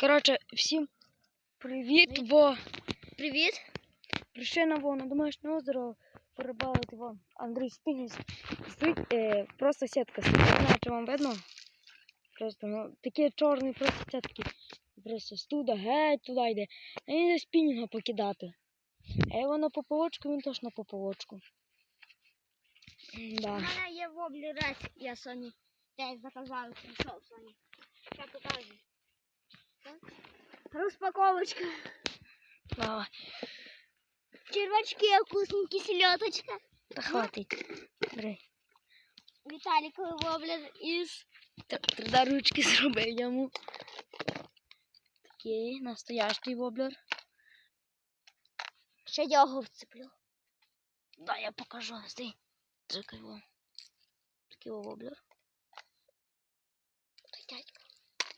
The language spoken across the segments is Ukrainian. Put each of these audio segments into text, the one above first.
Коротше, всім привіт, бо Привіт. прийшли на во на домашнє озеро порибалити вам. Андрій. Стоїть е, просто сітка. Не знаю, чи вам видно. Просто ну, такі чорні просто сітки. Просто студа геть туди йде. А він йде спінінга покидати. А його на поповочку, він теж на поповочку. У Да. мене є воблерець, я Соні десь заказав, прийшов Соні. Що покажу? Так. Розпаковочка. Давай. Червячки, вкусненькі селедочка. Та хватить. Бери. Віталіковий воблер із Треба ручки зробив йому. Такий настоящий воблер. ще його вцеплю. Да, я покажу. Стій. Чекай його. Такий во воблер. Та дядько.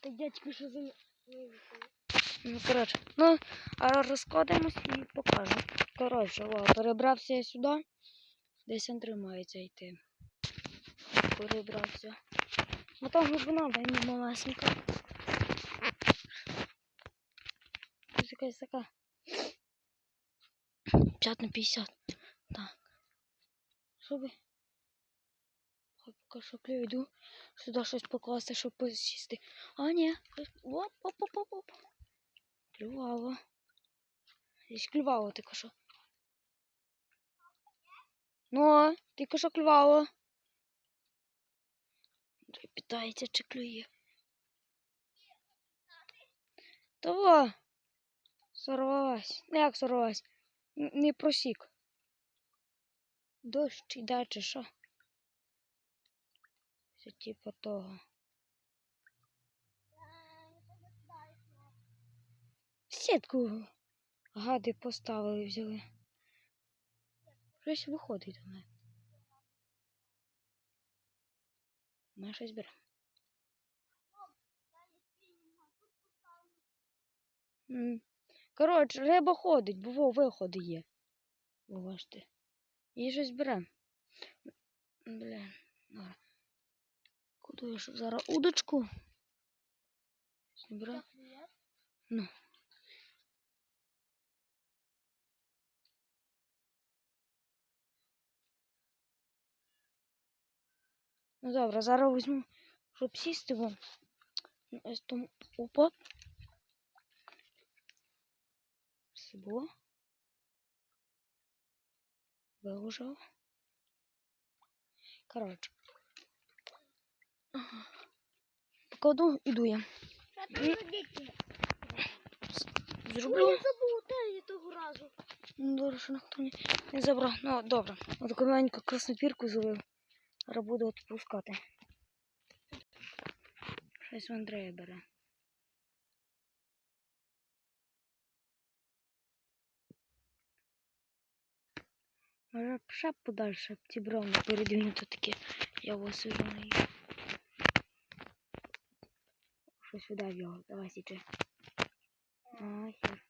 Та дядько, що за... Ну, коротше, ну, а розкладемось і покажу. Коротше, о, перебрався я сюди. Десь Андрій мається йти. Перебрався. Ну там глибина, мені малесенька. Ось якась така. 50 на 50. Так. Щоб... Що йду. Сюди щось покласти, щоб посісти. А, ні. Оп, оп, оп, оп, оп. Клювало. Здесь клювало тільки що. Ну, тільки що клювало. Питається, чи клює. Того. Сорвалась. Ну як сорвалась? Не просік. Дощ чи що? Це типа того. Сітку гади поставили, взяли. Щось виходить до мене. Ми щось беремо. Коротше, риба ходить, бо виходи є. Ви. І щось беремо. Бля, добре. Куди я щоб зараз удочку? Збираю. Ну. Ну добре, зараз візьму, щоб сісти вон. Ось там опа. Все було. Виложив. Коротше. Покладу, іду я. Зроблю. Я того разу. Ну, добре, що ніхто не, не забрав. Ну, добре. От маленьку краснопірку зловив. Зараз буду відпускати. Щось в Андрея бере. Може, ще подальше ті брав на передвіну, таке я його сижу на їх. Щось сюди в його. Давай січи. Ай, хер.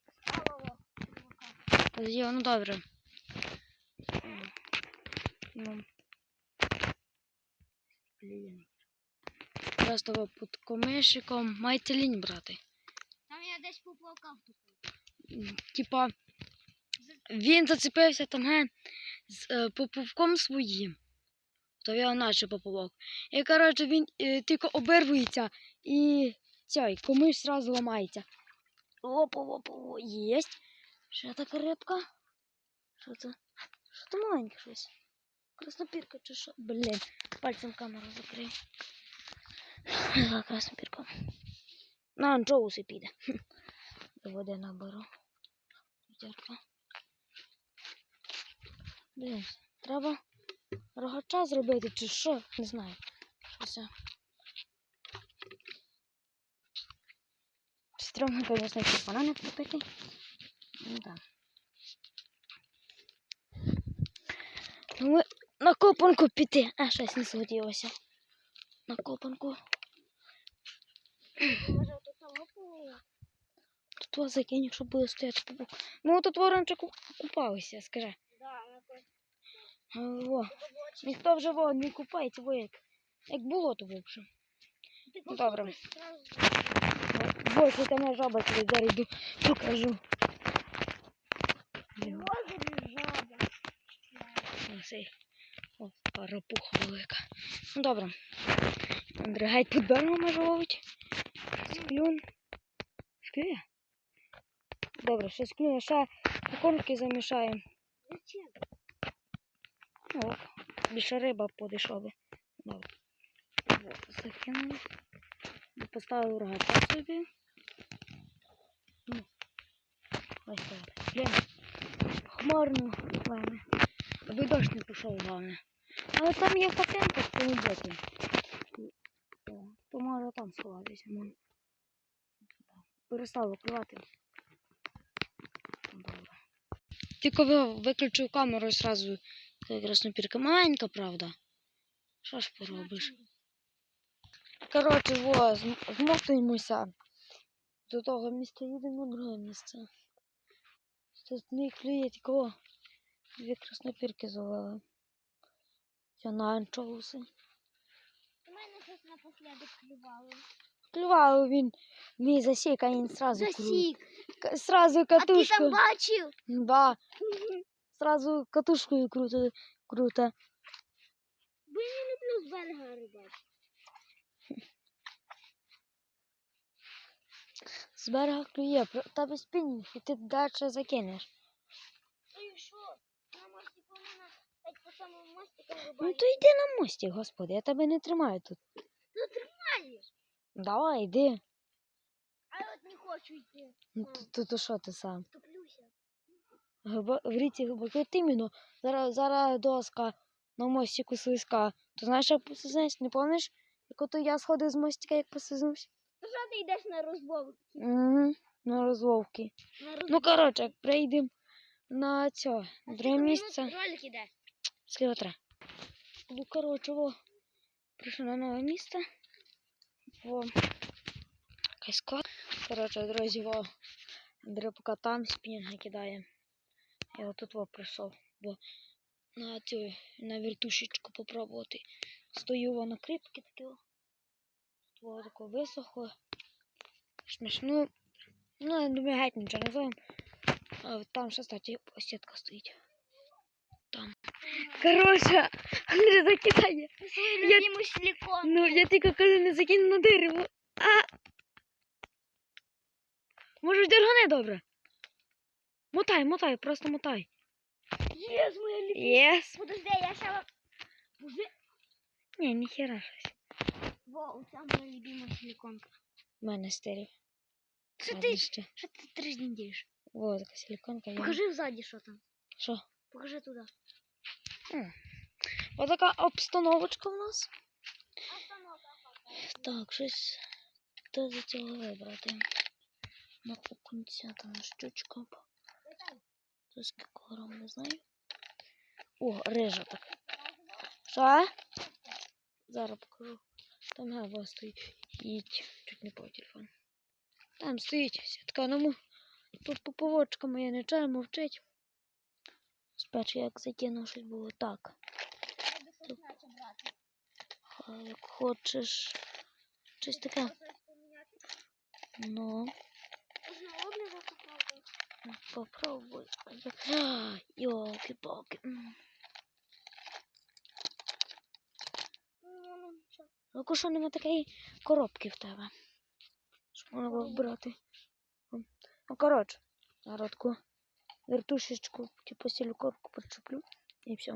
Подожди, ну добре. Ну. Блін. Просто ви під комишиком маєте лінь брати. Там я десь поплакав тут. Типа, він зацепився там ге, з е, поповком своїм. То його наче поповок. І коротше він е, тільки обервується і цей комиш зразу ламається. Оп, оп, оп, єсть. Ще така рибка. Що це? Що це маленьке щось? Краснопірка чи що? Блін, пальцем камеру закрий. Яка краснопірка. На анчоуси піде. До води наберу. Вітерка. Блін, треба рогача зробити чи що? Не знаю. Що Стрьомно, звісно, ці банани купити. Ну да. Ми на копанку піти. А, щось не згоділося. На копанку. Може, тут вас закинь, щоб буде стояти побок. Ну, тут воронче купалися, скажи. Да, Во. Ніхто вже во, не купається, во як. Як було то, в общем. Ну, добре. Боже, там я жаба тебе зараз йду покажу. Жаба. цей. О, парапуха велика. Ну добре. Геть під може ловить. Щось клюн. Клює? Добре, щось клює. Ще конки замішаємо. Зачем? Ну, більше риба подешеве. Добре. Закинули. Поставив рогача собі. Ну, ось так. Блін, хмарно в мене. Аби дощ не пішов, головне. Але там є хатинка в тому боку. Там сховатися. Перестав викривати. Добре. Тільки ви виключив камеру і зразу така краснопірка. Маленька, правда. Що ж поробиш? Коротше, во, зм- До того міста їдемо на друге місце. Тут не клює такого. Дві краснопірки зловили. Я на анчоуси. У мене щось напослідок клювало. Клював він мій засік, а він сразу кру- Засік. К- Сразу А ти там катушку. бачив? Да. Сразу катушкою круто. круто. Бо я не люблю з берега рибати. З берега клює, без спінінг, і ти далі закинеш. Ну що? На мості по самому мостику Ну то йди на мості, господи, я тебе не тримаю тут. Ну тримаєш. Давай, йди. А я от не хочу йти. Ну, то, то, що ти сам? Топлюся. Глибо- В ріці глибоко от іменно. Зараз, зараз доска на мостику слизька. То знаєш, як не помниш? Як ото я сходив з мостика, як посизнувся? То що ти йдеш на розбов? Угу. На розбов. Ну, коротше, як прийдемо на цьо, на друге місце. Ролик іде. Скільки треба? Ну, коротше, во. Прийшов на нове місце. Во. Склад. Коротше, друзі, во. Андрій поки там спінінги кидає. Я отут во прийшов. Бо на цю, на вертушечку попробувати. Стою во на крипки во тако висохло. Смішно. Ну, я думаю, геть нічого не. А Там ще, кстати, осетка стоїть. Там. Коротше, Андрій закидає. Я-. Ну, я тільки коли не закину на дерево. А! Може, дергане добре? Мотай, мотай, просто мотай. Єс, моя любима. Єс. Подожди, я ще... Уже... Ні, ніхера щось. Во, у ця моя любима силиконка. В мене стилі. Що Ладно ти, ще. що ти тиждень дієш? О, така силіконка є. Покажи ззаді, що там. Що? Покажи туди. Отака обстановочка в нас. Так, щось за цього вибрати. На окунця там щучка. Це скільки грам, не знаю. О, рижа так. Що? Зараз покажу. Там гава стоїть. Їдь. Чуть не по телефон. Там стоїть сітка. Ну, тут поповочка моя нічого мовчить. Спершу як закинув щось було так. А як хочеш. Щось таке. Ну, попробуй. Йолки-палки. Ну, що нема такої коробки в тебе. Щоб можна було брати. Ну, коротше, народку. Вертушечку, типу коробку причеплю. І все.